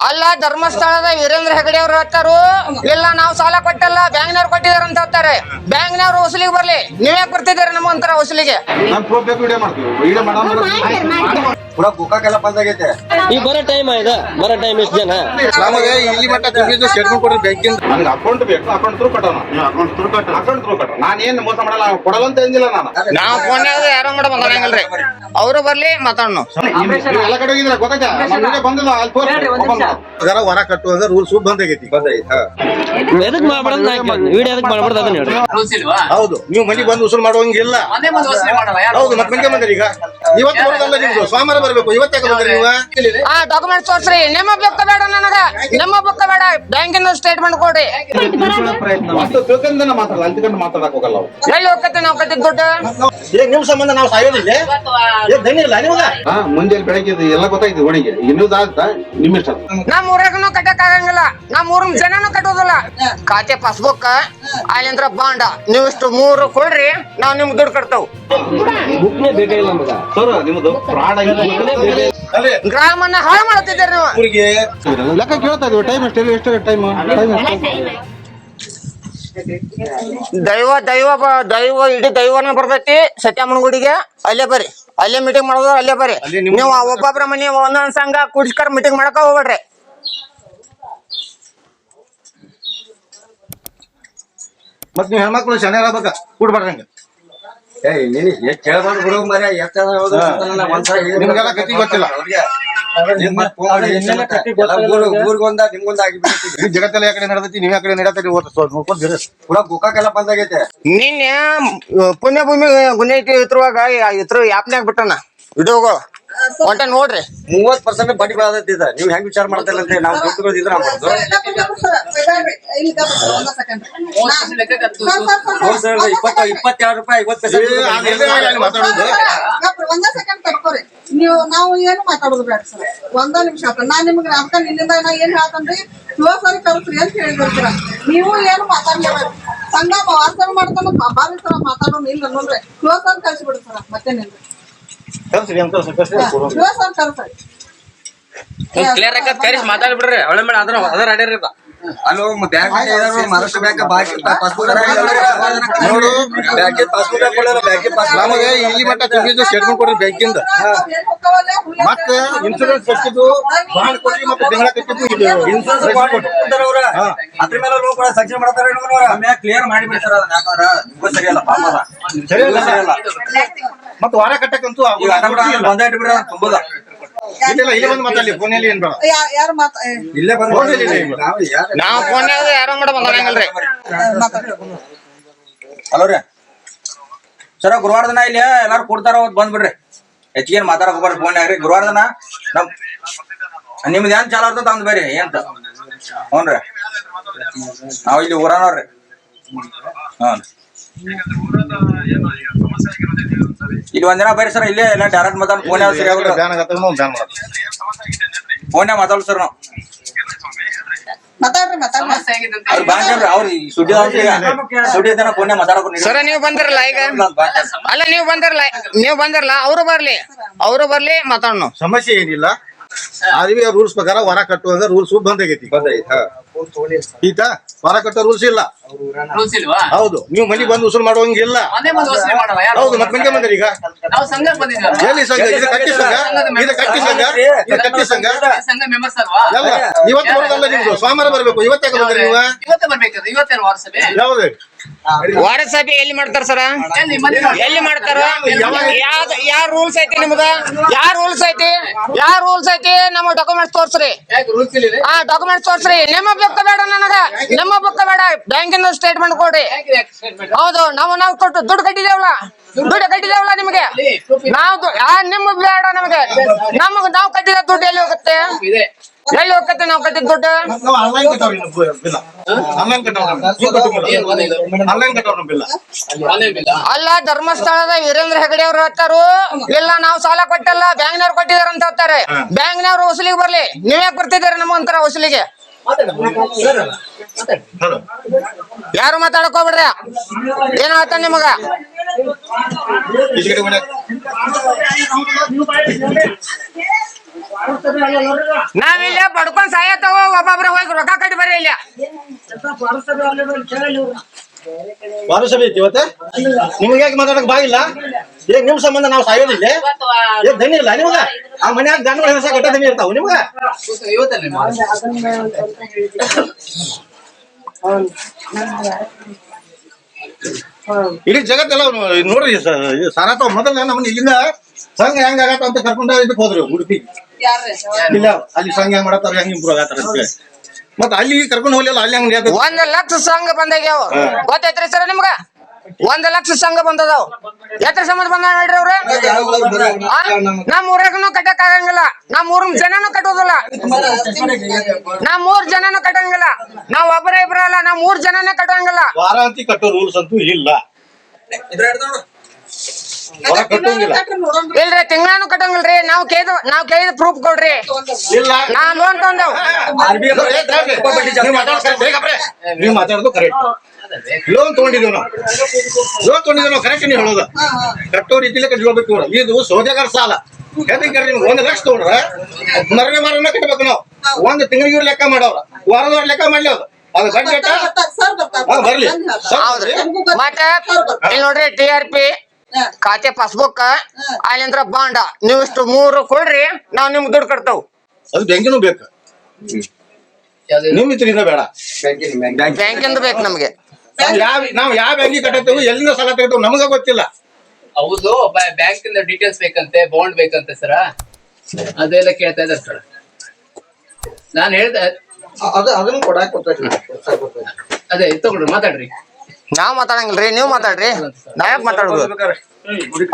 ಅಲ್ಲ ಧರ್ಮಸ್ಥಳದ ವೀರೇಂದ್ರ ಹೆಗಡೆ ಅವರು ಹೇಳ್ತಾರು ಇಲ್ಲ ನಾವು ಸಾಲ ಕೊಟ್ಟಲ್ಲ ಬ್ಯಾಂಕ್ನವ್ರು ಕೊಟ್ಟಿದಾರ ಅಂತ ಹೇಳ್ತಾರೆ. ಬ್ಯಾಂಕ್ನವ್ರು ವಸೂಲಿಗೆ ಬರ್ಲಿ. ನೀವ್ಯಾಕೆ ಬರ್ತಿದ್ದೀರಾ ನಮ್ಮ ಒಂಥರ ವಸೂಲಿಗೆ ಪೂರಾ ಗೋಕಾಕೆಲ್ಲ ಬಂದ್ ಆಗೈತೆ. ಈಗ ಬರೋ ಟೈಮ್ ಆಯ್ತಾ ಬರೋ ಟೈಮ್ ಎಷ್ಟು ಜನ? ನಮಗೆ ಇಲ್ಲಿ ಮಟ್ಟ ದುಡ್ಡಿದ್ದು ಸ್ಟೇಟ್ಮೆಂಟ್ ಕೊಡ್ರಿ ಬ್ಯಾಂಕಿಂದ. ನನಗೆ ಅಕೌಂಟ್ ಬೇಕು ಅಕೌಂಟ್ ತ್ರೂ ಕಟ್ಟೋಣ ಅಕೌಂಟ್ ತ್ರೂ ಕಟ್ಟ ಅಕೌಂಟ್ ತ್ರೂ ಕಟ್ಟ ನಾನು ಏನು ಮೋಸ ಮಾಡಲ್ಲ ಕೊಡಲ್ಲ ಅಂತ ಏನಿಲ್ಲ ನಾನು. ನಾವು ಫೋನ್ ಯಾರೋ ಮಾಡ ಅವರು ಬರ್ಲಿ ಮಾತಾಡೋಣ ಎಲ್ಲ ಕಡೆ ಹೋಗಿದ್ರೆ ಗೊತ್ತಾಯ್ತಾ ನಮ್ಮ ಬಂದಿಲ್ಲ ಅಲ್ಲಿ ತೋರಿಸ್ ಅದರ ಹೊರ ಕಟ್ಟುವಾಗ ರೂಲ್ಸ್ ಬಂದ್ ಆಗೈತಿ. ಎದಕ್ ಮಾಡ್ಬಾರ್ದು ವಿಡಿಯೋ ಎದಕ್ ಮಾಡ್ಬಾರ್ದು ಅದನ್ನ ಹೇಳ್ರಿ? ರೂಲ್ಸ್ ಇಲ್ವಾ? ಹೌದು. ನೀವು ಮನೆಗೆ ಬಂದು ಉಸಿರು ಮಾಡುವಂಗಿಲ್ಲ. ಮನೆ ಮುಂದೆ ವಸೂಲಿ ಮಾಡಲ್ಲ ಹೌದು ಮತ್ತೆ ಮಂಗೆ ಬಂದ್ರಿ ಈಗ. ಇವತ್ತು ಬರೋದಲ್ಲ ನಿಮ್ದು ಸೋಮವಾರ ಬರ್ಬೇಕು. ಇವತ್ತೇ ಬಂದ್ರಿ ನೀವು? ಆ ಡಾಕ್ಯುಮೆಂಟ್ ತೋರ್ಸ್ರಿ. ನಿಮ್ಮ ಬುಕ್ ಬೇಡ ನನಗ. ನಿಮ್ಮ ಬುಕ್ ಬೇಡ. ಬ್ಯಾಂಕಿನ ಸ್ಟೇಟ್ಮೆಂಟ್ ಕೊಡಿ. ಅಷ್ಟು ತಿಳ್ಕೊಂಡ ಮಾತಾಡಲ್ಲ ಅಂತಿಕೊಂಡು ಮಾತಾಡಕ್ ಹೋಗಲ್ಲ ಅವ್ರು. ಎಲ್ಲಿ ಹೋಗ್ತೈತೆ ನಾವು ಕಟ್ಟಿದ್ ದುಡ್ಡು? ಈಗ ನಿಮ್ ಸಂಬಂಧ ನಾವು ಸಾಯೋದಿಲ್ಲ ಏ ಧನ್ಯ ಇಲ್ಲ ನಿಮಗ? ಹಾ ಮುಂಜಾನೆ ಬೆಳಗ್ಗೆ ಇದು ಎಲ್ಲ ಗೊತ್ತಾಯ್ತು ಒಣಗಿ ಇನ್ನೂ ಆಗುತ್ತಾ ನಿಮ್ಮ ಇಷ್ಟ ನಮ್ ಊರಾಗನು ಕಟ್ಟಕ್ ಆಗಂಗಿಲ್ಲ. ನಮ್ಮ ಊರಿನ ಜನನು ಕಟ್ಟೋದಿಲ್ಲ. ಖಾತೆ ಪಾಸ್ಬುಕ್ ಅಲ್ಲಿಂದ್ರ ಬಾಂಡ. ನೀವು ಇಷ್ಟು ಮೂರು ಕೊಡ್ರಿ ನಾವ್ ನಿಮ್ಗೆ ದುಡ್ಡು ಕಟ್ತಾವ್. ಬುಕ್ನೇ ಬೇಕಾಗಿಲ್ಲ ನಮಗ? ಸರ್ ನಿಮ್ದು ಫ್ರಾಡ್ ಆಗಿದೆ. ಗ್ರಾಮನ್ನ ಹಾಳು ಮಾಡ್ತಿದ್ದೀರಿ ನೀವು. ಊರಿಗೆ ಲೆಕ್ಕ ಕೇಳ್ತಾ ಇದೀವಿ ಟೈಮ್ ಎಷ್ಟು ಎಷ್ಟು ಟೈಮ್ ಟೈಮ್ ದೈವ ದೈವ ಬ- ದೈವ ಇಡೀ ದೈವನ ಬರ್ತೈತಿ ಸತ್ಯಮ್ಮನ ಗುಡಿಗೆ. ಅಲ್ಲೇ ಬರ್ರಿ. ಅಲ್ಲೇ ಮೀಟಿಂಗ್ ಮಾಡೋದ್ರ ಅಲ್ಲೇ ಬರ್ರಿ. ನೀವು ಒಬ್ಬೊಬ್ರ ಮನೆ ಒಂದೊಂದ್ ಸಂಘ ಕುಡ್ಸ್ಕರ್ ಮೀಟಿಂಗ್ ಮಾಡಕ ಹೋಗ್ಬೇಡ್ರಿ. ಮತ್ ನೀವು ಹೆಣ್ಮಕ್ಳು ಶನಿ ಆಗ್ಬೇಕ ಕೂಡ್ಬಾರ್ದಂಗ ಏ ನೀನು ಎಷ್ಟ್ ಬಿಡು. ನಿಮ್ಗೆಲ್ಲ ಕತ್ತಿ ಗೊತ್ತಿಲ್ಲ. ಊರಿಗೊಂದ ನಿಮ್ಗೊಂದ ಆಗಿಬಿಡ್ತೈತಿ ಈ ಜಗತ್ತೆಲ್ಲ ಯಾಕಡೆ ನಡೆದೈತಿ ನೀವ್ ಯಾಕಡೆ ನಡೆಯತ್ತೀರಿ ಓದ್ ಸ್ವಲ್ಪ ನೋಡ್ಕೊಂಡ್ ಇರಿ. ಪೂರಾ ಗೋಕಾಕೆಲ್ಲ ಬಂದ್ ಆಗೈತೆ ನಿನ್ನೆ ಪುಣ್ಯಭೂಮಿ ಗುಣೈತಿ ಇತ್ರುವಾಗ ಇತ್ರ ಯಾಪ್ನ್ಯಾಗ ಬಿಟ್ಟನ? ವಿಡಿಯೋಗಳು ಒಂಟ ನೋಡ್ರಿ. ಮೂವತ್ ಪರ್ಸೆಂಟ್ ಬಡ್ಡಿ ಬೆಳೆದೈತಿ ಇದು. ನೀವ್ ಹೆಂಗ್ ವಿಚಾರ ಮಾಡ್ತಾರ ಅಂತ ನಾವು ದುಡ್ಡು ಸಲ ಇಪ್ಪತ್ತ ಇಪ್ಪತ್ತೆರಡು ರೂಪಾಯಿ ಐವತ್ತು ಒಂದ ಸೆಕೆಂಡ್ ತಡ್ಕೋರಿ. ನೀವು ನಾವು ಏನು ಮಾತಾಡೋದು ಬೇಡ ಸರ್. ಒಂದ ನಿಮಿಷ ಆತ ನಾ ನಿಮ್ಗೆ ಅದಕ್ಕ ನಿನ್ನಿಂದ ನಾ ಏನ್ ಹೇಳ್ತನ್ರಿ ಕ್ಲೋಸ್ ಆಗಿ ಕಳ್ಸ್ರಿ ಅಂತ ಹೇಳಿದಿರ್ತೀರ ನೀವು ಏನು ಮಾತಾಡ್ಲೇಬೇಕು ಸಂಘ ವಾಸನ ಮಾಡ್ತಾನ ಬಾರಿ ಸರ ಮಾತಾಡೋಣ ಇಲ್ಲ ನೋಡ್ರಿ. ಕ್ಲೋಸ್ ಆಗಿ ಕಳ್ಸಿಬಿಡು ಸರ್. ಮತ್ತೇನಿಲ್ಲ ಕ್ಲಿಯರ್ ಆಗಿ ಕರೆಸಿ ಮಾತಾಡ್ಬಿಡ್ರಿ. ಬಿಡ್ರಿ ಮೇಲೆ ಅದ್ರ ಅದರ ಅಡ್ಯಾರ ಅಲ್ಲೋ ಬ್ಯಾಂಕ್ ಮಹಾರಾಷ್ಟ್ರ ಬ್ಯಾಂಕ್ ಬಾಕಿ ಪಾಸ್ಬುಕ್ ನೋಡು ಬ್ಯಾಂಕಿನ ಪಾಸ್ಬುಕ್ ಕೊಡಲ್ಲ ಬ್ಯಾಂಕಿನ ಪಾಸ್ಬುಕ್ ನಮಗೆ ಇಲ್ಲಿ ಮಟ್ಟ ಸ್ಟೇಟ್ಮೆಂಟ್ ಕೊಡ್ರಿ ಬ್ಯಾಂಕಿಂದ. ಮತ್ತೆ ಇನ್ಸೂರೆನ್ಸ್ ಕಟ್ಟಿದ್ದು ಬಾಂಡ್ ಕೊಟ್ಟಿ ಮತ್ತೆ ತಿಂಗಳ ಕಟ್ಟಿದ್ದು ಇದು. ಇನ್ಸೂರೆನ್ಸ್ ಕೊಡ್ತಾರ ಅವ್ರ ಅದ್ರ ಮೇಲೆ ಲೋನ್ ಕೂಡ ಮಾಡ್ತಾರ ಕ್ಲಿಯರ್ ಮಾಡಿ ಬಿಡ್ತಾರ ಅದನ್ನ. ಯಾಕಂದ್ರ ನಿಮ್ಗೂ ಸರಿಯಲ್ಲ ಪಾಪ ಅದ. ಸರಿ ಅಲ್ಲ. ಸರಿಯಲ್ಲ. ಮತ್ತೆ ವಾರ ಕಟ್ಟಕ್ಕಂತೂ ಆ ಈಗ ಅಡ್ಡ ಬಿಡ ಬಂದ ಇಟ್ಬಿಡ್ರ ತುಂಬದ ಇಲ್ಲ ಇಲ್ಲಿ ಬಂದು ಮಾತಾಡ್ಲಿ ಫೋನಲ್ಲಿ ಏನ್ ಬೇಡ. ಯಾರು ಮಾತಾ ಏ, ಇಲ್ಲೇ ಬಂದ್ ಫೋನ್ ಇಲ್ಲಿ ನಾವು ಫೋನ್ಯಾಗ ಯಾರೋ ಮಾಡ ಬಂದಂಗಿಲ್ರಿ ಮಾತಾಡ್ರಿ ಹಲೋ ರೀ. ಸರ ಗುರುವಾರ ದಿನ ಇಲ್ಲಿ ಎಲ್ಲಾರು ಕೊಡ್ತಾರ ಅವತ್ ಬಂದ್ಬಿಡ್ರಿ ಹೆಚ್ಚಿಗೆ ಏನ್ ಮಾತಾಡಕ್ ಹೋಗ್ಬಾರ್ದು ಫೋನ್ ಯಾಕ್ರಿ ಗುರುವಾರ ದಿನ ನಮ್ ನಿಮ್ದು ಏನ್ ಚಾಲ ಇರ್ತದ ಅಂದ್ ಬೇರೆ ಏನ್ ಹ್ಞೂನ್ರಿ. ನಾವ್ ಇಲ್ಲಿ ಊರನವ್ರಿ ಹ್ಞೂ ಇಲ್ಲಿ ಒಂದಿನ ಬರ್ರಿ ಸರ್ ಇಲ್ಲೇ ಎಲ್ಲ ಡೈರೆಕ್ಟ್ ಮಾತಾಡ್ ಫೋನ್ ಯಾವ ಸರಿ ಫೋನ್ ಮಾತಾಡ್ ಸರ್ ನಾವು? ಸರ ನೀವು ಬಂದಿರಲ್ಲ ಈಗ? ಅಲ್ಲ ನೀವು ಬಂದಿರಲ್ಲ ನೀವು ಬಂದಿರಲ್ಲ ಅವರು ಬರ್ಲಿ ಅವರು ಬರ್ಲಿ ಮಾತಾಡೋಣ ಸಮಸ್ಯೆ ಏನಿಲ್ಲ. ಅದೇ ರೂಲ್ಸ್ ಪ್ರಕಾರ ಹೊರ ಕಟ್ಟುವಾಗ ರೂಲ್ಸ್ ಬಂದಾಗೈತಿ ಈತ? ಹೊರ ಕಟ್ಟೋ ರೂಲ್ಸ್ ಇಲ್ಲ. ರೂಲ್ಸ್ ಇಲ್ವಾ ಹೌದು ನೀವು ಮನೆಗೆ ಬಂದು ಉಸಿರು ಮಾಡುವಂಗಿಲ್ಲ ಮನೆ ಮುಂದೆ ವಸೂಲಿ ಮಾಡಲ್ಲ ಯಾರು? ಹೌದು ಮತ್ತೆ ಮಂಗೆ ಬಂದ್ರಿ ಈಗ? ನಾವು ಸಂಘ? ಎಲ್ಲಿ ಸಂಘ? ಇದು ಕಟ್ಟಿ ಸಂಘ? ಇದು ಕಟ್ಟಿ ಸಂಘ? ಇದು. ಕಟ್ಟಿ ಸಂಘ? ಸಂಘ ಮೆಂಬರ್ಸ್ ಅಲ್ವಾ? ಎಲ್ಲ ಇವತ್ತು ಬರೋದಲ್ಲ ನಿಮ್ದು. ಸೋಮವಾರ ಬರಬೇಕು. ಇವತ್ತೇ ಬಂದ್ರಿ ನೀವು? ಇವತ್ತೇ ಬರ್ಬೇಕದು ಇವತ್ತೇ ವಾರ ಸಭೆ ಯಾವ್ದು? ವಾರ ಸಭೆ ಎಲ್ಲಿ ಮಾಡ್ತಾರ ಸರ? ಎಲ್ಲಿ ಮಾಡ್ತಾರ? ಯಾವ್ದು ಯಾವ ರೂಲ್ಸ್ ಐತಿ ನಿಮ್ದ? ಯಾವ ರೂಲ್ಸ್ ಐತಿ? ಯಾವ ರೂಲ್ಸ್ ಐತಿ? ನಮ್ಮ ಡಾಕ್ಯುಮೆಂಟ್ಸ್ ತೋರ್ಸ್ರಿ. ಆ ಡಾಕ್ಯುಮೆಂಟ್ಸ್ ತೋರ್ಸ್ರಿ. ನಿಮ್ಮ ಬುಕ್ ಬೇಡ ನನಗ. ನಿಮ್ಮ ಬುಕ್ ಬೇಡ. ಬ್ಯಾಂಕಿನ ಸ್ಟೇಟ್ಮೆಂಟ್ ಕೊಡ್ರಿ. ಹೌದು ನಾವು ನಾವು ಕೊಟ್ಟು ದುಡ್ಡು ಕಟ್ಟಿದೇವಲ್ಲ? ದುಡ್ಡು ಕಟ್ಟಿದೇವಲ್ಲ ನಿಮಗೆ? ನಾವು ನಿಮ್ಮ ಬೇಡ ನಮಗೆ. ನಮಗ್ ನಾವು ಕಟ್ಟಿದ ದುಡ್ಡು ಎಲ್ಲಿ ಹೋಗುತ್ತೆ? ಎಲ್ಲಿ ಹೋಗುತ್ತೆ ನಾವು ಕಟ್ಟಿದ ದುಡ್ಡು ನಾವು ಆನ್ಲೈನ್ ಕಟ್ಟವ್ರಿ ಬಿಲ್ಲ ಆನ್ಲೈನ್ ಕಟ್ಟವ್ರಿ ಆನ್ಲೈನ್ ಕಟ್ಟವ್ರಿ ಬಿಲ್ಲ ಮನೆ ಬಿಲ್ಲ ಅಲ್ಲ ಧರ್ಮಸ್ಥಳದ ವೀರೇಂದ್ರ ಹೆಗಡೆ ಅವ್ರು ಹೇಳ್ತಾರು ಇಲ್ಲ ನಾವು ಸಾಲ ಕೊಟ್ಟಲ್ಲ ಬ್ಯಾಂಕ್ನವ್ರು ಕೊಟ್ಟಿದಾರ ಅಂತ ಹೇಳ್ತಾರೆ ಬ್ಯಾಂಕ್ನವ್ರು ವಸೂಲಿಗೆ ಬರ್ಲಿ. ನೀವ್ಯಾಕೆ ಬರ್ತಿದಾರೆ ನಮ್ಮ ಒಂಥರ ವಸೂಲಿಗೆ ಯಾರು ಮಾತಾಡಕ್ ಹೋಗ್ಬಿಡ್ರಿ? ಏನ್ ಹೇಳ್ತಾನೆ ನಿಮಗ. ನಾವಿಲ್ಲ ಪಡ್ಕೊಂಡ್ ಸಾಯತ್ತವ ಒಬ್ಬೊಬ್ರ ಹೋಗಿ ರೊಕ್ಕ ಕಟ್ಟಿ ಬರ್ರಿ ಇಲ್ಲ. ವಾರಸಭೆ ಐತಿ ಇವತ್ತೆ? ನಿಮ್ಗೆ ಯಾಕೆ ಮಾತಾಡಕ್ ಬಾಗಿಲ್ಲ ಈಗ ನಿಮ್ ಸಂಬಂಧ ನಾವು ಸಾಯೋದಿಲ್ಲ. ಏನ್ ದನಿ ಇಲ್ಲ ನಿಮ್ಗ? ಆ ಮನ್ಯಾಗ ದನಗಳ ಹೆಸ ಗಟ್ಟ ದನಿ ಇರ್ತಾವ ನಿಮ್ಗ? ಇಡೀ ಜಗತ್ತೆಲ್ಲ ನೋಡ್ರಿ ಸಾರಾತ ಮೊದಲ ನಮ್ಮನ್ನ ಇಲ್ಲಿಂದ ಸಂಘ ಹೆಂಗ ಆಗತ್ತ ಅಂತ ಕರ್ಕೊಂಡ ಇದಕ್ಕೆ ಹೋದ್ರು ಉಡುಪಿ. ಇಲ್ಲ ಅಲ್ಲಿ ಸಂಘ ಹೆಂಗ್ ಮಾಡತ್ತಾರ ಹೆಂಗ್ ಇಂಪ್ರೂವ್ ಆಗತ್ತಾರ ಅಂತ ಹೇಳಿ. ಮತ್ತ ಅಲ್ಲಿ ಕರ್ಕೊಂಡು ಹೋಗ್ಲಿಲ್ಲ ಅಲ್ಲಿ ಹಂಗ ಒಂದ್ ಲಕ್ಷ ಸಂಘ ಬಂದಾಗ್ಯಾವ ಗೊತ್ತೈತ್ರಿ ಸರ್ ನಿಮ್ಗ? ಒಂದ್ ಲಕ್ಷ ಸಂಘ ಬಂದದಾವ್ ಎತ್ರ ಸಂಬಂಧ ಬಂದ ನೋಡ್ರಿ ಅವ್ರ? ನಮ್ ಊರಾಗನು ಕಟ್ಟಕ್ ಆಗಂಗಿಲ್ಲ. ನಮ್ ಊರ್ ಜನನು ಕಟ್ಟೋದಿಲ್ಲ. ನಮ್ ಮೂರ್ ಜನನು ಕಟ್ಟಂಗಿಲ್ಲ. ನಾವ್ ಒಬ್ಬರ ಇಬ್ರ ಅಲ್ಲ ನಮ್ ಮೂರ್ ಜನನೇ ಕಟ್ಟಂಗಿಲ್ಲ. ವಾರಾಂತಿ ಕಟ್ಟೋ ರೂಲ್ಸ್ ಅಂತೂ ಇಲ್ಲ. ಇಲ್ರಿ ತಿಂಗಳಾನು ಕಟ್ಟಂಗಿಲ್ರಿ. ನಾವ್ ಕೇದ ನಾವ್ ಕೇಳಿದ ಪ್ರೂಫ್ ಕೊಡ್ರಿ. ಇಲ್ಲ. ನಾ ಲೋನ್ ತಂದೆವ್ ನೀವು ಮಾತಾಡೋದು ಕರೆಕ್ಟ್ ಲೋನ್ ತಗೊಂಡಿದ್ದೀವಿ ನಾವು. ಲೋನ್ ತಗೊಂಡಿದ್ದೀವಿ ನಾವು. ಕರೆಕ್ಟ್ ನೀವು ಹೇಳೋದು. ಕಟ್ಟೋ ರೀತಿಲೇ ಕಟ್ಕೋಬೇಕು. ಇದು ಸೌದೆಗಾರ ಸಾಲ. ಯಾಕಂದ್ರೆ ನಿಮ್ಗೆ ಒಂದ್ ಲಕ್ಷ ತಗೊಂಡ್ರೆ ಮರನೇ ಮರನ ಕಟ್ಟಬೇಕು ನಾವು. ಒಂದ್ ತಿಂಗಳಿಗೆ ಇವ್ರು ಲೆಕ್ಕ ಮಾಡವ್ರ ವಾರದವ್ರ ಲೆಕ್ಕ ಮಾಡ್ಲಿ ಅದು ಅದು ಬಡ್ಡಿ ಬರ್ಲಿ. ಮತ್ತೆ ಇಲ್ಲಿ ನೋಡ್ರಿ ಟಿ ಆರ್ ಪಿ. ಖಾತೆ ಪಾಸ್ಬುಕ್ ಅಲ್ಲಿಂದ್ರ ಬಾಂಡ ನೀವು ಇಷ್ಟು ಮೂರು ಕೊಡ್ರಿ ನಾವ್ ನಿಮ್ಗ್ ದುಡ್ಡು ಕಟ್ತಾವ್. ಅದು ಬ್ಯಾಂಕಿನೂ ಬೇಕು. ನಿಮ್ ಇದ್ರಿಂದ ಬೇಡ. ಬ್ಯಾಂಕಿಂದ ಬೇಕು ನಮ್ಗೆ. ನಾವು ಯಾವ ಬ್ಯಾಂಕಿ ಯಾವ ಬ್ಯಾಂಕಿಗೆ ಕಟ್ಟತ್ತೇವೆ ಎಲ್ಲಿಂದ ಸಾಲ ತೆಗಿತೇವೆ ನಮಗ ಗೊತ್ತಿಲ್ಲ. ಹೌದು ಬ್ಯಾಂಕ್ ಇಂದ ಡೀಟೇಲ್ಸ್ ಬೇಕಂತೆ ಬಾಂಡ್ ಬೇಕಂತೆ ಸರ? ಅದೆಲ್ಲ ಕೇಳ್ತಾ ಇದ್ದಾರೆ ಸರ್. ನಾನು ಹೇಳ್ದೆ ಅದು ಅದನ್ನು ಕೊಡಕ್ಕೆ ಅದೇ ತಗೊಳ್ರಿ ಮಾತಾಡ್ರಿ. ನಾವ್ ಮಾತಾಡಂಗಿಲ್ರಿ ನೀವ್ ಮಾತಾಡ್ರಿ. ನಾವ್ ಮಾತಾಡುದು?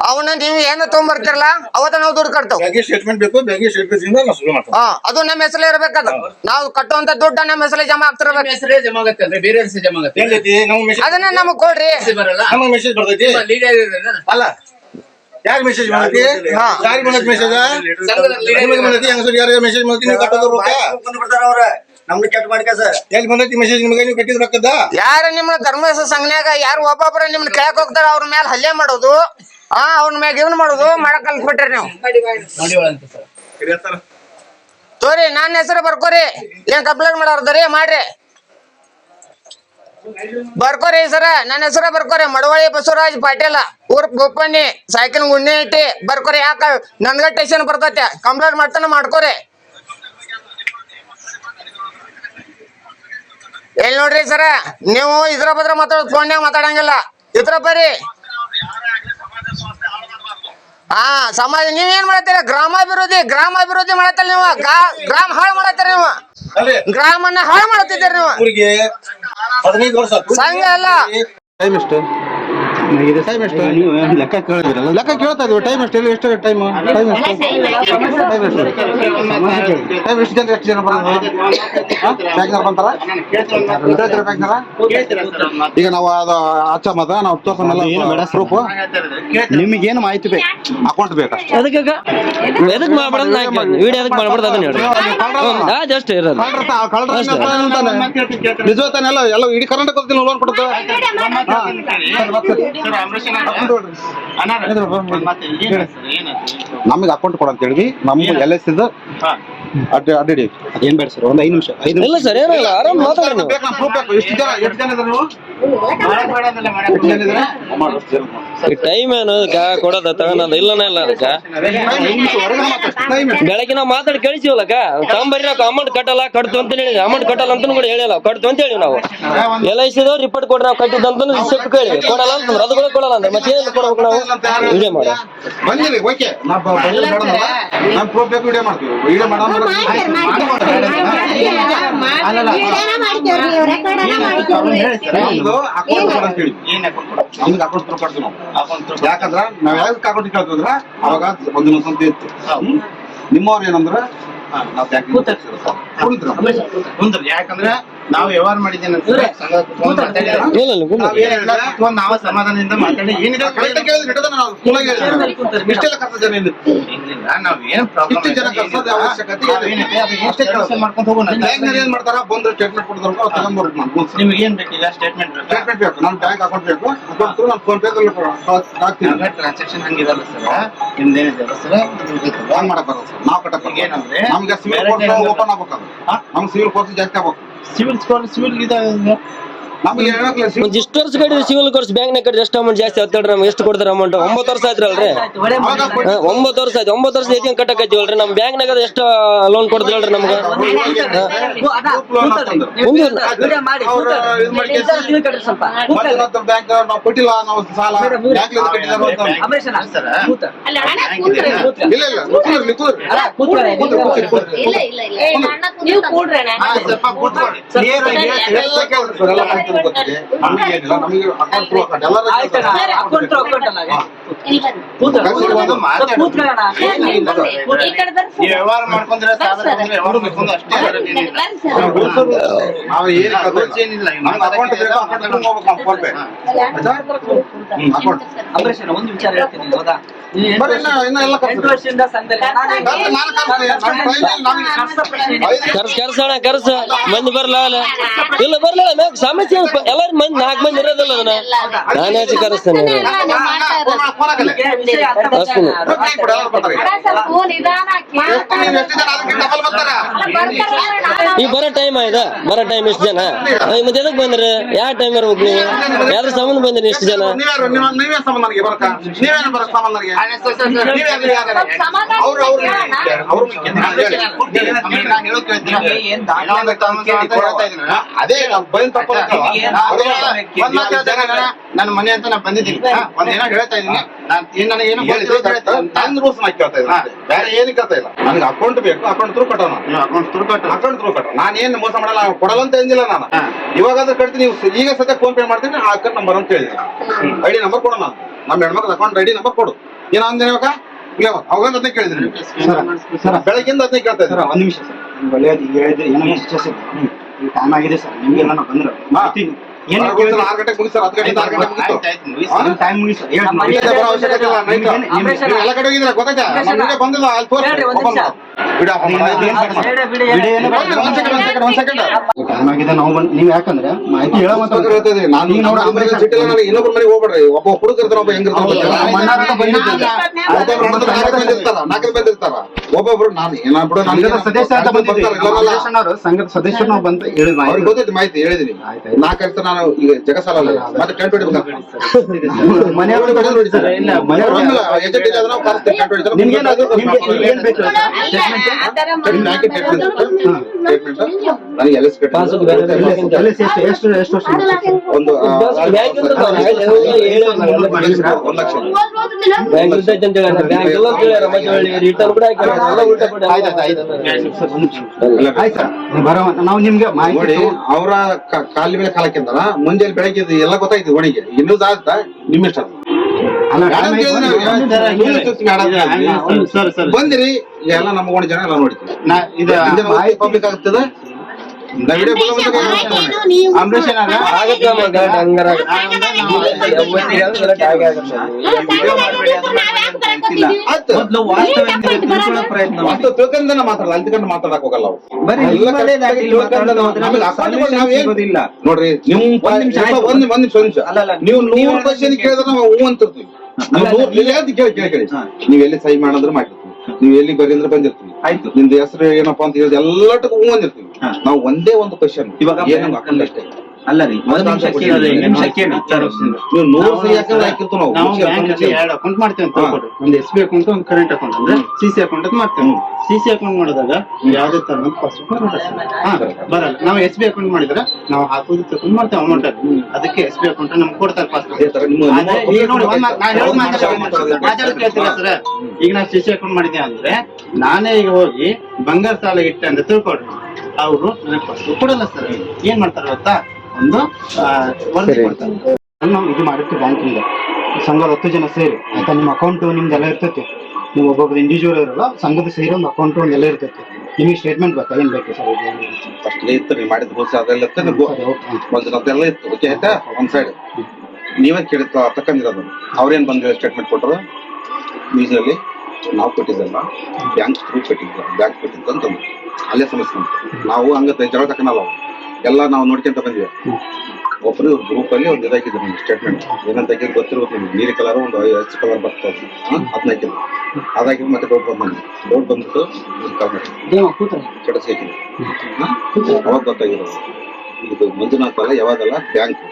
ಅವನ್ನ ನೀವ್ ಏನ ತಗೊಂಬರ್ತಿರಲ್ಲ ಅವತ್ತ ನಾವ್ ದುಡ್ಡು ಕಟ್ತಾವ್. ಸ್ಟೇಟ್ಮೆಂಟ್ ಬೇಕು ಬ್ಯಾಂಕಿಗೆ ಸ್ಟೇಟ್ಮೆಂಟ್ ಹಾ ಅದು ನಮ್ಮ ಹೆಸರು ಇರ್ಬೇಕದು ನಾವು ಕಟ್ಟುವಂತ ದುಡ್ಡ ನಮ್ಮ ಹೆಸರೇ ಜಮಾ ನಿಮ್ಮ ಆಗ್ತಿರ್ಬೇಕು ಹೆಸರೇ ಜಮಾ ಆಗತ್ತೆ ಬೇರೆ ಹೆಸರು ಜಮಾ ಆಗತ್ತೆ. ಎಲ್ಲೈತಿ ನಮ್ಮ ಮೆಸೇಜ್ ಅದನ್ನ ನಮಗ್ ಕೊಡ್ರಿ. ನಮಗ್ ಮೆಸೇಜ್ ಬರ್ತೈತಿ ಅಲ್ಲ ಯಾರು ಮೆಸೇಜ್ ಮಾಡತಿ? ಹಾ. ಯಾರಿಗೆ ಬಂದೈತಿ ಮೆಸೇಜ್ ನಿಮಗೆ ಬಂದೈತಿ ಹೆಂಗಸರು ಯಾರು ಮೆಸೇಜ್ ಮಾಡ್ತೀನಿ ನೀವು ಕಟ್ಟೋದು ರೊಕ್ಕ ಅವ್ರ. ನಮ್ದು ಕೆಟ್ಟ ಮಾಡ್ಕ ಸರ್. ಎಲ್ಲಿ ಬಂದೈತಿ ಮೆಸೇಜ್ ನಿಮಗೆ? ನೀವು ಕಟ್ಟಿದ ರೊಕ್ಕದ? ಯಾರ ನಿಮ್ಮ ಧರ್ಮ ಸಂಘನ್ಯಾಗ ಯಾರು ಒಬ್ಬೊಬ್ರ ನಿಮ್ನ ಕೇಳಕ್ ಹೋಗ್ತಾರ ಅವ್ರ ಮೇಲೆ ಹಲ್ಲೆ ಮಾಡೋದು ಆ ಅವ್ರ ಮ್ಯಾಗ ಇವನ್ ಮಾಡೋದು ಮಾಡಕ್ ಕಲ್ಸ್ಬಿಟ್ರಿ ನೀವು. ನೋಡಿ ಒಳಂತ ಸರ್. ತೋರಿ. ನನ್ನ ಹೆಸರು ಬರ್ಕೋರಿ. ಏನ್ ಕಂಪ್ಲೇಂಟ್ ಮಾಡೋರ್ದರಿ ಮಾಡ್ರಿ. ಬರ್ಕೋರಿ ಸರ. ನನ್ನ ಹೆಸರ ಬರ್ಕೋರಿ. ಮಡವಳ್ಳಿ ಬಸವರಾಜ್ ಪಾಟೀಲ ಊರ್ ಗೋಪಣ್ಣಿ ಸೈಕಲ್ ಗುಣ್ಣೆ ಇಟ್ಟಿ ಬರ್ಕೋರಿ ಯಾಕ? ನನ್ಗ ಟೇಷನ್ ಬರ್ತೈತೆ. ಕಂಪ್ಲೇಂಟ್ ಮಾಡ್ತಾನ ಮಾಡ್ಕೋರಿ. ಎಲ್ ನೋಡ್ರಿ ಸರ? ನೀವು ಇದ್ರ ಬದ್ರ ಮಾತಾಡೋದು ಫೋನ್ಯಾಗ ಮಾತಾಡಂಗಿಲ್ಲ. ಇದ್ರ ಬರ್ರಿ ಹಾ ಸಮಾಜ ನೀವೇನ್ ಮಾಡತ್ತೀರ? ಗ್ರಾಮಾಭಿವೃದ್ಧಿ ಗ್ರಾಮಾಭಿವೃದ್ಧಿ ಮಾಡತ್ತಲ್ಲ ನೀವು? ಗ್ರಾಮ ಹಾಳು ಮಾಡತ್ತೀರ ನೀವು? ಗ್ರಾಮನ್ನ ಹಾಳು ಮಾಡತ್ತಿದ್ದೀರಿ ನೀವು. ಸಂಘ ಅಲ್ಲ. ಟೈಮ್ ಎಷ್ಟು? ಟೈಮ್ ಎಷ್ಟು ಲೆಕ್ಕ ಕೇಳಿದ್ರಲ್ಲ? ಲೆಕ್ಕ ಕೇಳ್ತಾ ಇದ್ದೀವಿ ಟೈಮ್ ಎಷ್ಟು ಎಲ್ಲಿ ಎಷ್ಟು? ಟೈಮ್ ಟೈಮ್ ಎಷ್ಟು? ಟೈಮ್ ಎಷ್ಟು? ಟೈಮ್ ಎಷ್ಟು ಜನ ಎಷ್ಟು ಜನ ಬ್ಯಾಂಕ್ನವ್ರು ಬಂತಾರ? ಕೇಳ್ತೀರಾ ಬ್ಯಾಂಕ್ನವ್ರ? ಈಗ ನಾವು ಅದು ಆಚೆ ಮತ ನಾವು ತೋರ್ಸಲ್ಲ ಪ್ರೂಫ್ ನಿಮಗೇನು ಮಾಹಿತಿ ಬೇಕು? ಅಕೌಂಟ್ ಬೇಕಷ್ಟೇ ಅದಕ್ಕೆ ಎದಕ್ ಮಾಡ್ಬಾರ್ದು ನಾ ವಿಡಿಯೋ ಎದಕ್ ಮಾಡ್ಬಾರ್ದು ಅದನ್ನ ಹೇಳಿ. ಜಸ್ಟ್ ಇರೋದು. ನಿಜ ತಾನೆಲ್ಲ ಎಲ್ಲ ಇಡೀ ಕರ್ನಾಟಕ ಲೋನ್ ಕೊಡುತ್ತೆ ನಮಗೆ ಅಕೌಂಟ್ ಕೊಡ ಅಂತ ಹೇಳಿದ್ವಿ. ನಮ್ಗೆ ಎಲ್ ಎಸ್ ಇದು ಅಡ್ಡಿ ಅಡ್ಡಿ ಏನ್ ಬೇಡ ಸರ್ ಒಂದ್ ಐದು ನಿಮಿಷ ಐದು ಇಲ್ಲ ಸರ್ ಏನಿಲ್ಲ ಆರಾಮ್ ಮಾತಾಡಿ ಬೇಕು ನಮ್ಮ ಬೇಕು ಎಷ್ಟು ಜನ ಎಷ್ಟು ಜನ ಇದ್ದಾರೆ ನೀವು? ಟೈಮ್ ಏನು? ಅದಕ್ಕ ಕೊಡೋದ ತಗೊಳೋದ ಇಲ್ಲನ ಇಲ್ಲ ಅದಕ್ಕ? ಬೆಳಗ್ಗೆ ನಾವು ಮಾತಾಡಿ ಕಳಿಸಿವಲ್ಲಕ್ಕ ತಂಬರಿ ನಾವು ಅಮೌಂಟ್ ಕಟ್ಟಲ್ಲ ಕಟ್ತು ಅಂತ ಹೇಳಿ ಅಮೌಂಟ್ ಕಟ್ಟಲ್ಲ ಅಂತ ಕೂಡ ಹೇಳಿಲ್ಲ. ಕಟ್ತು ಅಂತ ಹೇಳಿ ನಾವು. ಎಲ್ ಐ ಸಿದವ್ರು ರಿಪೋರ್ಟ್ ಕೊಡ್ರಿ ನಾವು ಕಟ್ಟಿದ್ದಂತ ರಿಸಿಪ್ಟ್ ಕೇಳಿ ಕೊಡಲ್ಲ ಅಂತಂದ್ರೆ ಅದು ಕೂಡ ಕೊಡಲ್ಲ ಅಂದ್ರೆ ಮತ್ತೆ ಏನು ಕೊಡ್ಬೇಕು ನಾವು? ವಿಡಿಯೋ ಮಾಡಿ ಬಂದಿರಿ ಓಕೆ. ನಾನು ಪ್ರೂಫ್ ಬೇಕು ವಿಡಿಯೋ ಮಾಡ್ತೀವಿ. ವಿಡಿಯೋ ಮಾಡೋ ನಮ್ದು ಅಕೌಂಟ್ ಕೊಡ ಅಂತ ಹೇಳಿ ನಮ್ದು ಅಕೌಂಟ್ ಪ್ರೂಫ್ ಕೊಡ್ತೀವಿ ನಾವು. ಯಾಕಂದ್ರ ನಾವ್ ಯಾವ್ದು ಕಾಕೊಂಡು ಕೇಳ್ತಿದ್ರ ಅವಾಗ ಒಂದಿನ ಸಂತ ಇತ್ತು. ನಿಮ್ಮವ್ರ ಏನಂದ್ರ ನಾವು ಯಾಕಂದ್ರೆ ನಾವು ವ್ಯವಹಾರ ಮಾಡಿದ್ದೇನೆ ಕುತ್ಕೊಂಡು ಮಾತಾಡಿದ್ರೆ ಕುತ್ಕೊಂಡು ನಾವ ಸಮಾಧಾನದಿಂದ ಮಾತಾಡಿ. ಏನಿದೆ ನಾವು. ಏನ್ ಪ್ರಾಬ್ಲಮ್ ಇಷ್ಟು ಜನ ಕರ್ಸೋದು ಅವಶ್ಯಕತೆ ಏನಿದೆ? ಅಷ್ಟೇ ಕೆಲಸ ಮಾಡ್ಕೊಂಡು ಹೋಗೋಣ. ಏನ್ ಮಾಡ್ತಾರ ಬಂದ್ರ ಸ್ಟೇಟ್ಮೆಂಟ್ ಕೊಡ್ತಾರ ತಗೊಂಡ್ಬರ್ಬೇಕು ನಿಮ್ಗೆ ಏನ್ ಬೇಕೀಗ ಸ್ಟೇಟ್ಮೆಂಟ್ ಸ್ಟೇಟ್ಮೆಂಟ್ ಬೇಕು? ಬ್ಯಾಂಕ್ ಅಕೌಂಟ್ ಬೇಕು. ಅಕೌಂಟ್ ನಾನು ಫೋನ್ ಪೇ ಹಾಕ್ತೀನಿ ಟ್ರಾನ್ಸಾಕ್ಷನ್ ಹಂಗಿರಲ್ಲ ಸರ್? ನಿಮ್ದೇನಿದೆ ಸರ್? ಹಂಗ್ ಮಾಡಕ್ ಬರಲ್ಲ ಸರ್. ನಾವು ಕಟ್ಟಕ್ ಏನಂದ್ರೆ ನಮ್ಗೆ ಸಿವಿಲ್ ಕೋರ್ಸ್ ಓಪನ್ ಆಗ್ಬೇಕು ನಮ್ಗೆ ಸಿವಿಲ್ ಕೋರ್ಸ್ ಜಾಸ್ತಿ ಆಗ್ಬೇಕು. ಸಿವಿಲ್ ಸ್ಕೋರ್ ಸಿವಿಲ್ ಇದೆ ನಮ್ಗೆ ಹೇಳಕ್ಲೆ ಸಿವಿಲ್ ಒಂದ್ ಇಷ್ಟು ವರ್ಷ ಕಟ್ಟಿದ್ರೆ ಸಿವಿಲ್ ಕೋರ್ಸ್ ಬ್ಯಾಂಕ್ ನಾಗ ಕಟ್ಟಿದ್ರೆ ಎಷ್ಟು ಅಮೌಂಟ್ ಜಾಸ್ತಿ ಆಗ್ತಾಳ್ರಿ ನಮ್ಗೆ? ಎಷ್ಟು ಕೊಡ್ತಾರೆ ಅಮೌಂಟ್ ಒಂಬತ್ತು ವರ್ಷ ಆಯ್ತು ಅಲ್ರಿ? ಒಂಬತ್ತು ವರ್ಷ ಆಯ್ತು. ಒಂಬತ್ತು ವರ್ಷ ಐತಿ ಕಟ್ಟಕ್ ಅಲ್ರಿ ನಮ್ ಬ್ಯಾಂಕ್ ನಾಗ ಎಷ್ಟು ಲೋನ್ ಕೊಡ್ತಿರಲ್ರಿ ನಮ್ಗೆ? ಬ್ಯಾಂಕ್ ನಾವು ಕೊಟ್ಟಿಲ್ಲ ನಾವು ಸಾಲ ಬ್ಯಾಂಕ್ ಕಟ್ಟಿದಾರ ಅಂತ ಸರ್. ಅಲ್ಲ ಅಣ್ಣ ಕೂತ್ರೆ. ಇಲ್ಲ ಇಲ್ಲ ಕೂತ್ರಿ, ಕೂತ್ರಿ. ಕೂತ್ರಿ, ಕೂತ್ರಿ, ಕೂತ್ರಿ. ಇಲ್ಲ ಇಲ್ಲ ಇಲ್ಲ. ಏ, ಅಣ್ಣ ನೀವು ಕೂಡ್ರಿ ಅಣ್ಣ ಸ್ವಲ್ಪ ಕೂತ್ಕೊಳ್ಳಿ ಎಲ್ಲ ಕೇಳಿದ್ರು ಸರ್, ಎಲ್ಲ ಗೊತ್ತಿದೆ. ನಮಗೆ ಏನಿಲ್ಲ, ನಮಗೆ. ಸರ್, ನೀವು ಬನ್ನಿ. ಈ ಕಡೆ ಬರ್ರಿ. ವ್ಯವಹಾರ ಮಾಡ್ಕೊಂಡ್ರೆ ವ್ಯವಹಾರ ಮಾಡ್ಕೊಂಡು ಅಷ್ಟೇ. ನಾವು ಏನಿಲ್ಲ ಈಗ ಅಕೌಂಟ್ ಬೇಕು ಅಕೌಂಟ್ ಥ್ರೂ ಹೋಗ್ಬೇಕು ನಾವು ಫೋನ್ ಪೇ ಹ್ಮ್, ಅಕೌಂಟ್ ಅಂಬರೀಷ್ ಒಂದು ವಿಚಾರ ಹೇಳ್ತೀನಿ ಹೌದಾ ಎಂಟು. ವರ್ಷದಿಂದ ಸಂಘದಲ್ಲಿ ನಾನು ನಾನು. ನಮ್ಮ ಕರ್ಸ ಅಣ್ಣ ಕರ್ಸೋ. ಕರ್ಸ್ ಕರ್ಸ ಮಂದಿ ಬರ್ಲ ಇಲ್ಲ ಬರ್ಲ ಮ್ಯಾಗ ಸಮಸ್ಯೆ ಎಲ್ಲಾರು ಮಂದಿ ನಾಲ್ಕು ಮಂದಿ ಇರೋದಿಲ್ಲ ಅದನ್ನ. ನಾನು ಕರೆಸ್ತೇನೆ ಈ ಈಗ. ಬರೋ ಟೈಮ್ ಆಯ್ತಾ? ಬರೋ ಟೈಮ್ ಎಷ್ಟು ಜನ? ಮತ್ತೆ ಎದಕ್ ಬಂದ್ರಿ? ಯಾವ ಟೈಮ್ ಬರ್ಬೇಕು ನೀವು ಯಾವ್ದ್ರ ಸಂಬಂಧ ಬಂದ್ರಿ ಎಷ್ಟು ಜನ? ನೀವ್ಯಾರು ಸಂಬಂಧ ನನಗೆ ಬರಕ ನೀವೇನು ಬರಕ್ ಸಂಬಂಧ ನನಗೆ ನೀವೇ ಅದು ಯಾರು? ಸ್ವಲ್ಪ ಸಮಾಧಾನ ಅವ್ರು ಅದೇ. ನನ್ನ ಮನೆ ಅಂತ ನಾನು ಬಂದಿದ್ದೀನಿ. ಒಂದೇನ ಒಂದ್ ಏನೋ ಹೇಳ್ತಾ ಇದ್ದೀನಿ. ನಾನು ಏನ್. ನನ್ನ ರೂಲ್ಸ್ ನಾ ಕೇಳ್ತಾ ಇದ್ದೀನಿ. ಬೇರೆ ಏನು ಕೇಳ್ತಾ ಇಲ್ಲ. ನನಗೆ ಅಕೌಂಟ್ ಬೇಕು. ಅಕೌಂಟ್ ತ್ರೂ ಕಟ್ಟೋಣ ಅಕೌಂಟ್ ಅಕೌಂಟ್ ಕಟ್ಟ ಅಕೌಂಟ್ ತ್ರೂ ಕಟ್ಟ ನಾನು ಏನು ಮೋಸ ಮಾಡಲ್ಲ ಕೊಡಲ್ಲ ಅಂತ ಏನಿಲ್ಲ ನಾನು. ಇವಾಗಾದ್ರೂ ಕಟ್ತೀನಿ. ನೀವು ಈಗ ಸದ್ಯ ಫೋನ್ ಪೇ ಮಾಡ್ತೀನಿ ಆ ಅಕೌಂಟ್ ನಂಬರ್ ಅಂತ ಹೇಳಿದ್ದೀನಿ. ಐಡಿ ನಂಬರ್ ಕೊಡೋಣ ನಮ್ಮ ಹೆಣ್ಮಕ್ಳ ಅಕೌಂಟ್ ಐಡಿ ನಂಬರ್ ಕೊಡು. ಏನಂದ್ರೆ ಅಂದೇನೆ ಇವಾಗ? ಅವಾಗ ಅದನ್ನ ಕೇಳಿದ್ರಿ ಬೆಳಗ್ಗೆ ಅದನ್ನೇ ಕೇಳ್ತಾ ಇದ್ದಾರೆ ಒಂದ್ ನಿಮಿಷ ಸರ್. ಒಳ್ಳೆಯದು ಹೇಳಿದ್ರೆ ಏನೋ ಈ ಟೈಮ್ ಆಗಿದೆ ಸರ್. ನಿಮಗೆಲ್ಲ ನಾವು ಬಂದ್ರು ಮಾಹಿತಿ ನೀವು ಯಾಕಂದ್ರೆ ಮಾಹಿತಿ ಇನ್ನೊಬ್ರ ಮನೆಗೆ ಹೋಗ್ಬೇಡ್ರಿ ಒಬ್ಬ ಹುಡುಗ ಇರ್ತಾರ ಒಬ್ಬ ಹೆಂಗಿರ್ತಾರ ಒಬ್ಬೊಬ್ರು ನಾಲ್ಕು ನಾಲ್ಕು ನಾನು ಏನ ಬಿಡು ನನಗೆ ಸಂಘದ ಸದಸ್ಯರು ಬಂದು ಮಾಹಿತಿ ಹೇಳಿದೀನಿ ಆಯ್ತಾಯ್ತು. ನಾಲ್ಕು ಈಗ ಜಗ ಸಾಲ ಅಲ್ಲ ಮತ್ತೆ ಟೆಂಟ್ ಹೊಡಿಬೇಕು ಮನೆಯವರು ನೋಡಿ ಸರ್ ಇಲ್ಲ ಮನೆಯವರು ಏಜೆಂಟ್ ಇದೆ ನಾವು ಕರೆಸ್ತೀವಿ ಟೆಂಟ್ ಹೊಡಿತಾರೆ ನಿಮ್ಗೆ ನಿಮ್ಗೆ ನಿಮ್ಗೆ ಏನ್ ಬೇಕು ಹಾಕಿ. ನನಗೆ ಎಲ್ ಎಸ್ ಎಷ್ಟು ಎಷ್ಟು ಎಷ್ಟು ವರ್ಷ ಒಂದು ಬ್ಯಾಂಕ್ ಲಕ್ಷ ಬ್ಯಾಂಕ್ ಇರ್ತೈತೆ ಅಂತ ಹೇಳಿ ಬ್ಯಾಂಕ್ ಇಲ್ಲ ಅಂತ ಹೇಳಿ ಮತ್ತೆ ಹೇಳಿ ರಿಟರ್ನ್ ಕೂಡ ಹಾಕಿ ಎಲ್ಲ ಉಲ್ಟಾ ಪಲ್ಟಾ ಎಲ್ಲ ಆಯ್ತು ಆಯ್ತು ಸರ್ ಒಂದ್ ನಿಮಿಷ ಆಯ್ತು ಸರ್ ನೀವು ಬರೋ ನಾವು ನಿಮ್ಗೆ ಮಾಹಿತಿ ಅವರ ಕಾಲ ಮೇಲೆ ಕಾಲಕ್ಕಿಂತಾರ ಮುಂಜಾನೆ ಬೆಳಗ್ಗೆ ಎಲ್ಲ ಗೊತ್ತಾಯ್ತು ಒಣಗಿ ಇನ್ನೂ ಆಗುತ್ತಾ ನಿಮ್ಮಿಷ್ಟ ಬಂದ್ರಿ ಎಲ್ಲ ನಮ್ಮ ಓಣಿ ಜನ ಎಲ್ಲ ನೋಡ್ತೀವಿ ಪಬ್ಲಿಕ್ ಆಗ್ತದೆ ಅಂಬರೀಷ್ ಏನಾಗ ಮೊದಲು ವಾಸ್ತವ ಏನಿದೆ ತಿಳ್ಕೊಳ್ಳೋ ಪ್ರಯತ್ನ ಮಾಡಿ. ಅಷ್ಟು ತಿಳ್ಕೊಂಡ ಮಾತಾಡಲ್ಲ ಅಲ್ಲಿ ತಗೊಂಡು ಮಾತಾಡಕ್ ಹೋಗಲ್ಲ ಅವ್ರು. ಬರೀ ಇಲ್ಲ ನಾವ್ ನೋಡ್ರಿ ನಿಮ್ ಒಂದ್ ನಿಮಿಷ ಒಂದ್ ಒಂದ್ ನಿಮಿಷ ಒಂದ್ ನಿಮಿಷ. ಅಲ್ಲ, ಅಲ್ಲ, ನೀವು ನೀವು ನೂರು ಕ್ವಶನ್ ಕೇಳಿದ್ರೆ ನಾವು ಹೂ ಅಂತಿರ್ತೀವಿ. ನೀವು ಕೇಳಿ ಕೇಳಿ ಕೇಳಿ ನೀವ್ ಎಲ್ಲಿ ಸಹಿ ಮಾಡಿದ್ರೆ ಮಾಡಿರ್ತೀವಿ ನೀವ್ ಎಲ್ಲಿ ಬರೀ ಅಂದ್ರೆ ಬಂದಿರ್ತೀವಿ. ಆಯ್ತು. ನಿಮ್ದು ಹೆಸರು ಏನಪ್ಪಾ ಅಂತ ಹೇಳಿದ್ರೆ ಎಲ್ಲಟಕ್ಕೂ ಹೂ ಅಂದಿರ್ತೀವಿ. ನಾವು ಒಂದೇ ಒಂದು ಕ್ವಶನ್ ಇವಾಗ ಏನು ಹಾಕಲ್ಲ ಅಷ್ಟೇ. ಅಲ್ಲ ರೀ ಒಂದ್ ನಿಮಿಷ ಕೇಳಿ ನಿಮಿಷ ಕೇಳಿ ಸರ್ ನೀವು ನೂರು ಸಹಿ ಹಾಕಿದ್ರೆ ಹಾಕಿರ್ತೀವಿ ನಾವು ನಾವು ಬ್ಯಾಂಕ್ ಮುಚ್ಚಿ. ಎರಡು ಅಕೌಂಟ್ ಮಾಡ್ತೇವೆ ಅಂತ ಹಾ. ಒಂದು ಎಸ್ ಬಿ ಅಕೌಂಟ್ ಒಂದು ಕರೆಂಟ್ ಅಕೌಂಟ್ ಅಂದ್ರೆ ಸಿ ಸಿ ಅಕೌಂಟ್ ಅಂತ ಮಾಡ್ತೇವೆ ಸಿ ಸಿ ಅಕೌಂಟ್ ಮಾಡಿದಾಗ ಯಾವ್ದೇ ತರನ ಪಾಸ್ಬುಕ್ ಬರಲ್ಲ. ನಾವು ಎಸ್ ಬಿ ಅಕೌಂಟ್ ಮಾಡಿದ್ರೆ ನಾವು ಹಾಕೋದು ತಗೊಂಡ್ ಮಾಡ್ತೇವೆ ಅಮೌಂಟ್ ಅದಕ್ಕೆ ಎಸ್ ಬಿ ಅಕೌಂಟ್ ನಮ್ಗೆ ಕೊಡ್ತಾರೆ ಪಾಸ್ಬುಕ್ ತರ ಈಗ ನಾ ಸಿ ಸಿ ಅಕೌಂಟ್ ಮಾಡಿದ್ದೆ ಅಂದ್ರೆ ನಾನೇ ಈಗ ಹೋಗಿ ಬಂಗಾರ ಸಾಲ ಇಟ್ಟೆ ಅಂತ ತಿಳ್ಕೊಳ್ರಿ. ಅವರು ನನಗೆ ಪಾಸ್ಬುಕ್ ಕೊಡಲ್ಲ ಸರ್. ಏನ್ ಮಾಡ್ತಾರೆ ಗೊತ್ತಾ? ಒಂದು ವರದಿ ಕೊಡ್ತಾರೆ. ನಾವು ಇದು ಮಾಡಿರ್ತೀವಿ ಬ್ಯಾಂಕಿಂದ. ಸಂಘದ ಹತ್ತು ಜನ ಸೇರಿ ಆಯ್ತಾ? ನಿಮ್ಮ ಅಕೌಂಟ್ ನಿಮ್ದೆಲ್ಲ ಇರ್ತೈತಿ. ನೀವು ಒಬ್ಬೊಬ್ರು ಇಂಡಿವಿಜುವಲ್ ಇರಲ್ಲ ಸಂಘದ ಸೇರಿ ಒಂದು ಅಕೌಂಟ್ ಎಲ್ಲ ಇರ್ತೈತಿ. ನಿಮಗೆ ಸ್ಟೇಟ್ಮೆಂಟ್ ಬೇಕಾ? ಏನ್ ಬೇಕು ಸರ್? ಫಸ್ಟ್ ಇತ್ತು. ನೀವು ಮಾಡಿದ ಗೋಸ ಅದೆಲ್ಲ ಇತ್ತು. ನೀವು ಒಂದು ಅದೆಲ್ಲ ಇತ್ತು. ಓಕೆ ಆಯ್ತಾ? ಒಂದ್ ಸೈಡ್ ನೀವೇ ಕೇಳಿ ತಕ್ಕಂದಿರೋದು. ಅವ್ರೇನ್ ಬಂದು ಸ್ಟೇಟ್ಮೆಂಟ್ ಕೊಟ್ಟರು? ನ್ಯೂಸ್ನಲ್ಲಿ ನಾವು ಕೊಟ್ಟಿದ್ದಲ್ಲ. ಬ್ಯಾಂಕ್ ಥ್ರೂ ಕೊಟ್ಟಿದ್ದ ಬ್ಯಾಂಕ್ ಕೊಟ್ಟಿದ್ದು ಅಂತಂದು ಅಲ್ಲೇ ಸಮಸ್ಯೆ ನಾವು ಹಂಗ ಜಗಳ ತಕ್ಕನಲ್ಲ ಅವು. ಎಲ್ಲ ನಾವು ನೋಡ್ಕೊಂತ ಬಂದ್ವಿ. ಒಬ್ರು ಗ್ರೂಪ್ ಅಲ್ಲಿ ಒಂದು ಇದಾಕಿದ್ರು ನಮ್ಗೆ ಸ್ಟೇಟ್ಮೆಂಟ್ ಏನಂತ ಗೊತ್ತಿರೋದು ಗೊತ್ತಿರ್ಬೇಕು ನಿಮ್ಗೆ. ನೀಲಿ ಕಲರ್ ಒಂದು ಹಚ್ಚ ಕಲರ್ ಬರ್ತದೆ ಅದನ್ನ ಹಾಕಿದ್ರು. ಅದಾಗಿ ಮತ್ತೆ ಡೌಟ್ ಬಂದಿ ಡೌಟ್ ಬಂದ್ಬಿಟ್ಟು ಕೆಡಸಿ ಹಾಕಿದ್ರು. ಅವಾಗ ಗೊತ್ತಾಗಿರೋದು. ಇದು ಮಂಜುನಾಥ್ ಅಲ್ಲ ಯಾವಾಗಲ್ಲ ಬ್ಯಾಂಕ್.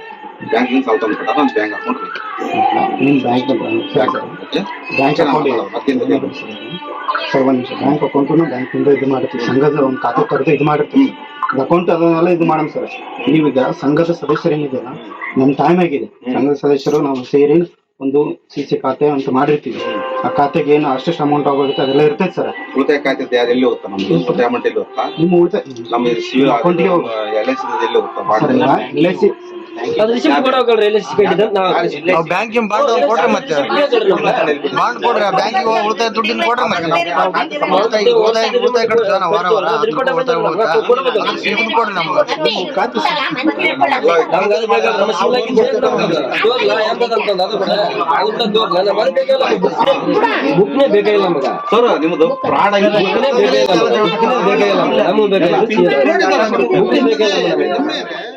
ನಿಂದ ಸಾಲ ತಂದ್ಬಿಟ್ಟ ನಾನು bank account bank bank. Bank account sir ಒಂದ್ ನಿಮಿಷ. ಬ್ಯಾಂಕ್ ಅಕೌಂಟ್ ಬ್ಯಾಂಕಿಂದ ಇದು ಮಾಡಿರ್ತೀವಿ ಸಂಘದ ಒಂದು ಖಾತೆ ತೆರೆದು ಇದು ಮಾಡಿರ್ತೀವಿ ಅಕೌಂಟ್ ಅದನ್ನೆಲ್ಲ ಇದು ಮಾಡೋಣ ಸರ್. ನೀವೀಗ ಸಂಘದ ಸದಸ್ಯರು ಏನಿದೆಯಲ್ಲ ನಮ್ ಟೈಮ್ ಆಗಿದೆ. ಸಂಘದ ಸದಸ್ಯರು ನಾವು ಸೇರಿ ಒಂದು ಸಿ ಸಿ ಖಾತೆ ಅಂತ ಮಾಡಿರ್ತೀವಿ. ಆ ಖಾತೆಗೆ ಏನು ಅಷ್ಟೆಷ್ಟು ಅಮೌಂಟ್ ಆಗೋಗುತ್ತೆ ಅದೆಲ್ಲ ಇರ್ತೈತೆ ಸರ್. ಉಳಿತಾಯ ಖಾತೆ ಯಾರು ಎಲ್ಲಿ ಹೋಗ್ತಾ ನಮ್ದು? ಉಳಿತಾಯ ಅಮೌಂಟ್ ಎಲ್ಲಿ ಹೋಗ್ತಾ ನಿಮ್ಮ ಉಳಿತಾಯ ನಮ್ಮ ಸಿವಿಲ್ ಅಕೌಂಟಿಗೆ ಎಲ್ ಐ ಸಿ ಎಲ್ಲಿ ಹೋಗ್ತಾ ಎಲ್ ಐ ಸಿ ಅದು ರಿಸಿಪ್ಟ್ ಕೊಡೋಕಲ್ರಿ ಎಲ್ಲಿ ಸಿಕ್ಕಿದ್ದು ನಾವು ಬ್ಯಾಂಕಿನ ಬಾಂಡ್ ಕೊಡ್ರಿ ಮತ್ತೆ ಬಾಂಡ್ ಕೊಡ್ರಿ ಬ್ಯಾಂಕಿಗೆ ಉಳಿತಾಯ ದುಡ್ಡಿನ ಕೊಡ್ರಿ ಮತ್ತೆ ನಾವು ಉಳಿತಾಯ ಉಳಿತಾಯ ಉಳಿತಾಯ ವಾರ ವಾರ ಉಳಿತಾಯ ಉಳಿತಾಯ ನಮ್ಗೆ. ಅದು ಬೇಕಾದ್ರೆ ನಮ್ಮ ಅದು ಅದು ಬೇಕಾಗಿಲ್ಲ ಬುಕ್ನೇ- ಬೇಕಾಗಿಲ್ಲ ನಮಗ? ಸರ್ ನಿಮ್ದು ಪ್ರಾಣ ಆಗಿ ಬುಕ್ನೇ ಬೇಕಾಗಿಲ್ಲ ನಮ್ಗೆ. ಬುಕ್ನೇ ಬೇಕಾಗಿಲ್ಲ ನಮ್ಗೆ. ನಮ್ಗೆ ಬೇಕಾಗಿಲ್ಲ ಬುಕ್ನೇ ಬೇಕಾಗಿಲ್ಲ ನಮಗೆ?